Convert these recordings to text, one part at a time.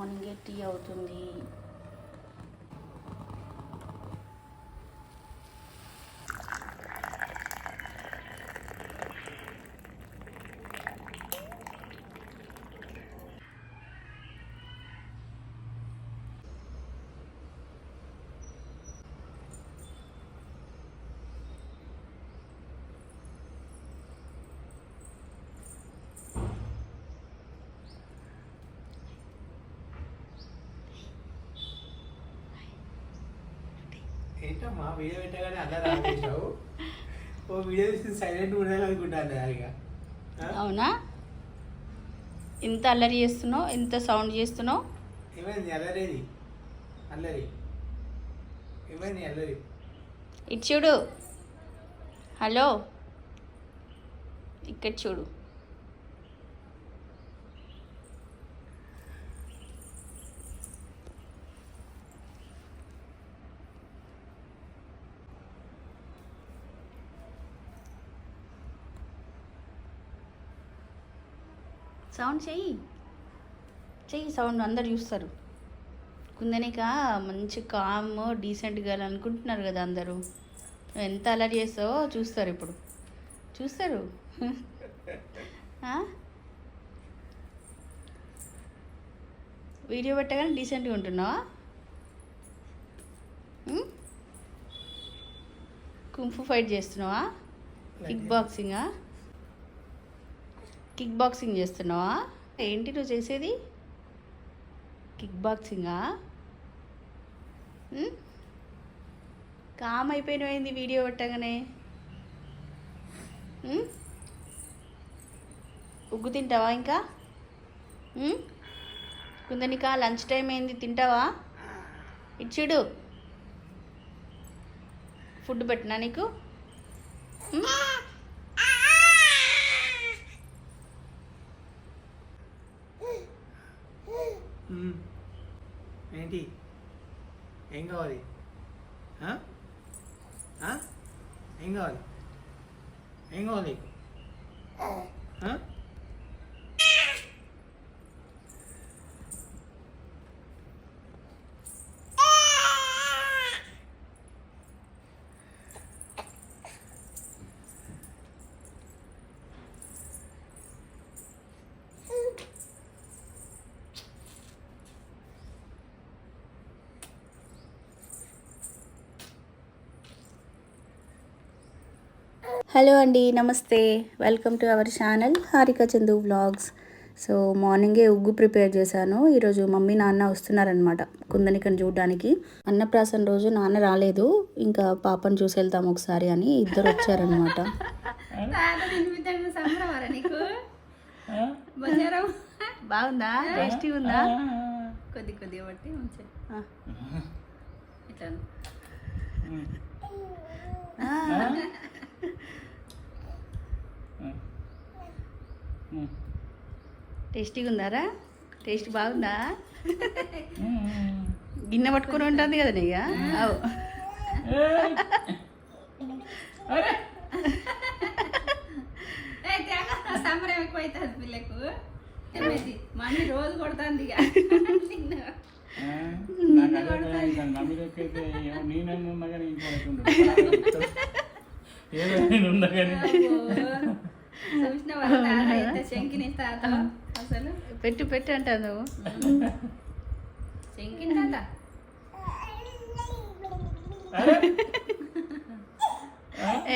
మార్నింగే టీ అవుతుంది. ఏంటమ్మా? వీడియో పెట్టగానే అందరూ ఆపేసావు ఓ వీడియో తీసి సైలెంట్ ఉండాలి అనుకుంటాను ఆ? అవునా? ఇంత అల్లరి చేస్తున్నావు? ఇంత సౌండ్ చేస్తున్నావు? ఏమైంది అల్లరేది? అల్లరి. ఏమైంది అల్లరి? ఇటు చూడు. హలో. ఇక్కడ చూడు. సౌండ్ చెయ్యి. చెయ్యి సౌండ్ అందరు చూస్తారు. కుందనిక మంచి కామ్ డీసెంట్ గర్ల్ అనుకుంటున్నారు కదా అందరూ. ఎంత అలర్ట్ చేస్తావో చూస్తారు ఇప్పుడు. చూస్తారు? వీడియో పెట్టగానే డీసెంట్గా ఉంటున్నావా? కుంఫు ఫైట్ చేస్తున్నావా? కిక్ బాక్సింగా కిక్ బాక్సింగ్ చేస్తున్నావా? ఏంటి నువ్వు చేసేది? కిక్ బాక్సింగా? కామ్ అయిపోయినవైంది వీడియో పెట్టగానే? ఉగ్గు తింటావా ఇంకా? ఉం? కుందనిక లంచ్ టైం అయింది తింటావా? ఇచ్చుడు ఫుడ్ పెట్టినా నీకు? ఏం కావాలి? ఏం కావాలి? ఏం కావాలి నీకు? ఆ? హలో అండి నమస్తే. Welcome to our channel Harika Chandu vlogs so మార్నింగే ఉగ్గు ప్రిపేర్ చేశాను. ఈరోజు మమ్మీ నాన్న వస్తున్నారనమాట కుందనికని చూడడానికి. అన్నప్రాసన రోజు నాన్న రాలేదు. ఇంకా పాపను చూసి వెళ్తాం ఒకసారి అని ఇద్దరు వచ్చారనమాట బాగుందా? టేస్టీ ఉందా? కొద్ది కొద్దిగా బట్టి. ఇట్లా. టేస్టీగా ఉందారా? టేస్ట్ బాగుందా? గిన్నె పట్టుకొని ఉంటుంది కదా నీక అవు. సంబరం ఎక్కువ అవుతుంది పిల్లకు మమ్మీ రోజు కొడుతుంది ఇక. నిన్ను. అబ్బో. పెట్టు పెట్టు అంటావు నువ్వు. శంకిని తాత?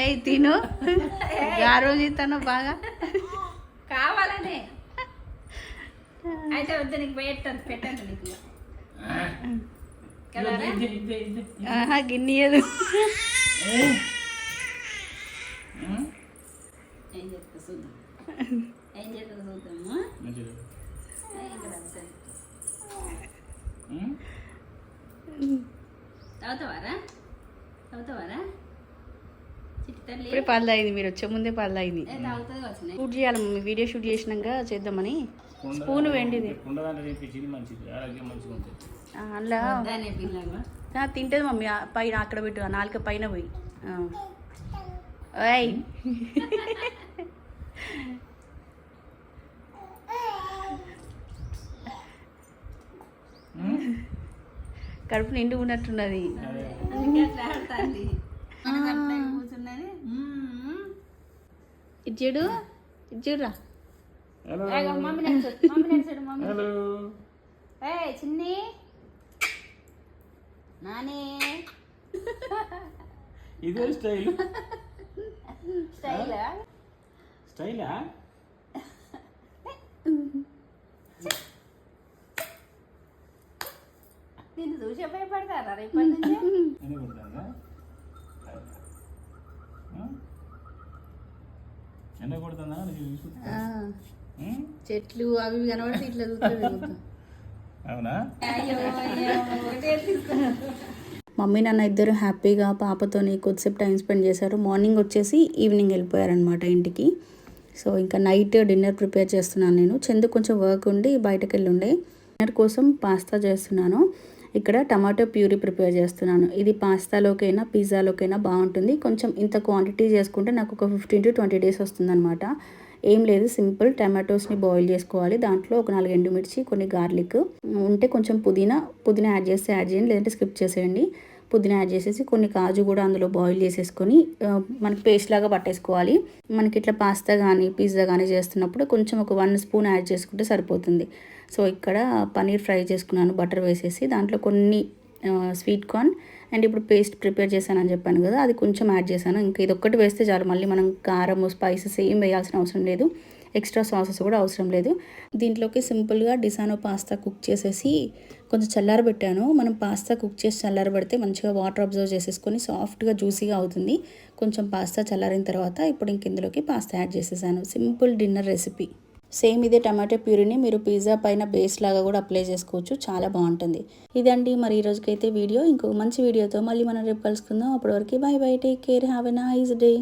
ఏయ్ తిను. ఆ రోజు ఇస్తాను బాగా? కావాలనే. అయితే వద్దు నీకు పెట్టండి పెట్టండి నీకు. కలరా ఏం చెప్తా చూద్దాము? ఇక్కడ సరే. తాగుతావారా? తాగుతావారా? చిట్టి తల్లి. ఇప్పుడే పాలు తాగింది మీరు వచ్చే ముందే పాలు తాగింది ఏ తాగుతుంది వచ్చినాయి షూట్ చేయాలి మమ్మీ వీడియో షూట్ చేసినాక చేద్దామని. స్పూన్ వెండిది. ఆ, తింటది మమ్మీ పైన అక్కడ పెట్టు నాలుక పైన పోయి. ఓయ్ కడుపు నిండు ఉన్నట్టున్నది. అందుకే అట్లా ఆడుతుంది అట్లా కూర్చున్నది మ్మ్. ఇది చూడు ఇది చూడురా. హలో ఏగో మమ్మీ నడిచాడు మమ్మీ నడిచాడు మమ్మీ. హలో ఏ చిన్ని. నాని. ఇదే స్టైల్. స్టైల్? స్టైలా? చూసే భయపడతారా రేపటి నుంచి? చెట్లు అవి ఇవి కనబడితే ఇట్లా చూస్తుంది అవునా? అయ్యో అయ్యో ఒకటే తీసుకున్నా మమ్మీ నాన్న ఇద్దరు హ్యాపీగా పాపతోని కొద్దిసేపు టైం స్పెండ్ చేశారు. మార్నింగ్ వచ్చేసి ఈవినింగ్ వెళ్ళిపోయారనమాట ఇంటికి. సో ఇంకా నైట్ డిన్నర్ ప్రిపేర్ చేస్తున్నాను నేను. చెందుకు కొంచెం వర్క్ ఉండి బయటకు వెళ్ళి ఉండే డిన్నర్ కోసం పాస్తా చేస్తున్నాను. ఇక్కడ టమాటో ప్యూరీ ప్రిపేర్ చేస్తున్నాను. ఇది పాస్తాలోకైనా పిజ్జాలోకైనా బాగుంటుంది. కొంచెం ఇంత క్వాంటిటీ చేసుకుంటే నాకు ఒక ఫిఫ్టీన్ టు ట్వంటీ డేస్ వస్తుందన్నమాట. ఏం లేదు సింపుల్ టమాటోస్ని బాయిల్ చేసుకోవాలి. దాంట్లో ఒక నాలుగు ఎండుమిర్చి కొన్ని గార్లిక్. ఉంటే కొంచెం పుదీనా పుదీనా యాడ్ చేస్తే యాడ్ చేయండి లేదంటే స్కిప్ చేసేయండి. పుదీనా యాడ్ చేసేసి కొన్ని కాజు కూడా అందులో బాయిల్ చేసేసుకొని మనకి పేస్ట్ లాగా పట్టేసుకోవాలి. మనకి ఇట్లా పాస్తా కానీ పిజ్జా కానీ చేస్తున్నప్పుడు కొంచెం ఒక వన్ స్పూన్ యాడ్ చేసుకుంటే సరిపోతుంది. సో ఇక్కడ పన్నీర్ ఫ్రై చేసుకున్నాను బటర్ వేసేసి. దాంట్లో కొన్ని స్వీట్ కార్న్ అండ్ ఇప్పుడు పేస్ట్ ప్రిపేర్ చేశానని చెప్పాను కదా అది కొంచెం యాడ్ చేశాను. ఇంకా ఇది ఒక్కటి వేస్తే చాలు. మళ్ళీ మనం కారం స్పైసెస్ ఏం వేయాల్సిన అవసరం లేదు. ఎక్స్ట్రా సాసెస్ కూడా అవసరం లేదు. దీంట్లోకి సింపుల్గా డిసానో పాస్తా కుక్ చేసేసి కొంచెం చల్లారబెట్టాను మనం పాస్తా కుక్ చేసి చల్లారబెడితే మంచిగా వాటర్ అబ్జర్వ్ చేసేసుకొని సాఫ్ట్గా జ్యూసీగా అవుతుంది. కొంచెం పాస్తా చల్లారిన తర్వాత ఇప్పుడు ఇంక ఇందులోకి పాస్తా యాడ్ చేసేసాను. Simple dinner recipe. సేమ్ ఇదే టమాటో ప్యూరీని మీరు పిజ్జా పైన బేస్ లాగా కూడా అప్లై చేసుకోవచ్చు. చాలా బాగుంటుంది. ఇదండి మరి ఈ రోజుకైతే వీడియో. ఇంకొక మంచి వీడియోతో మళ్ళీ మనం రేపు కలుసుకుందాం. అప్పటివరకు bye bye take care have a nice day.